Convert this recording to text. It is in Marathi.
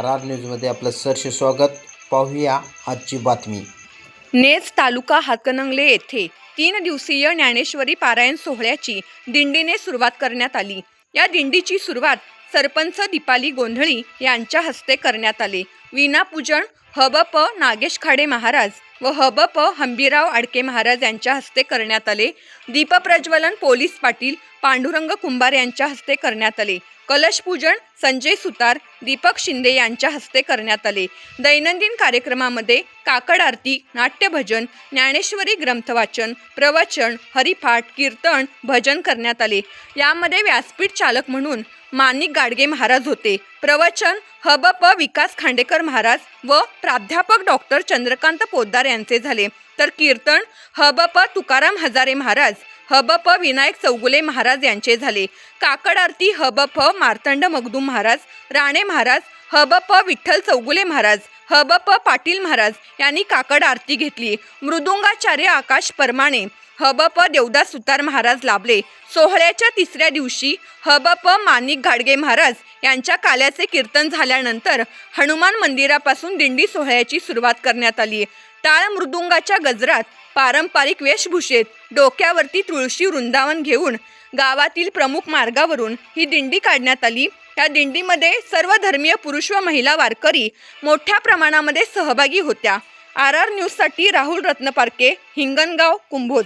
आर आर न्यूजमध्ये आपलं सरसे स्वागत. पाहूया आजची बातमी. नेज तालुका हातकणंगले येथे तीन दिवसीय ज्ञानेश्वरी पारायण सोहळ्याची दिंडीने सुरुवात करण्यात आली. या दिंडीची सुरुवात सरपंच दीपाली गोंधळी यांच्या हस्ते करण्यात आले. विनापूजन हबप नागेश खाडे महाराज व हबप हंबीराव आडके महाराज यांच्या हस्ते करण्यात आले. दीपप्रज्वलन पोलीस पाटील पांडुरंग कुंभार यांच्या हस्ते करण्यात आले. कलशपूजन संजय सुतार दीपक शिंदे यांच्या हस्ते करण्यात आले. दैनंदिन कार्यक्रमामध्ये काकड आरती नाट्यभजन ज्ञानेश्वरी ग्रंथवाचन प्रवचन हरिपाठ कीर्तन भजन करण्यात आले. यामध्ये व्यासपीठ चालक म्हणून माणिक गाडगे महाराज होते. प्रवचन हब प विकास खांडेकर महाराज व प्राध्यापक डॉक्टर चंद्रकांत पोद्दार यांचे झाले. तर कीर्तन हब प तुकाराम हजारे महाराज हबप विनायक चौगुले महाराज यांचे झाले. काकड आरती हबप मार्तंड मगदूम महाराज राणे महाराज हबप विठ्ठल चौगुले महाराज हबप पाटील महाराज यांनी काकड आरती घेतली. मृदुंगाचार्य आकाश परमाणे हबप देवदास सुतार महाराज लाभले. सोहळ्याच्या तिसऱ्या दिवशी हबप माणिक गाडगे महाराज यांच्या काल्याचे कीर्तन झाल्यानंतर हनुमान मंदिरापासून दिंडी सोहळ्याची सुरुवात करण्यात आली. टाळ मृदुंगाच्या गजरात पारंपरिक वेशभूषेत डोक्यावरती तुळशी वृंदावन घेऊन गावातील प्रमुख मार्गावरून ही दिंडी काढण्यात आली. या दिंडीमध्ये सर्व धर्मीय पुरुष व महिला वारकरी मोठ्या प्रमाणामध्ये सहभागी होत्या. आर आर न्यूजसाठी राहुल रत्नपारके हिंगणगाव कुंभोज.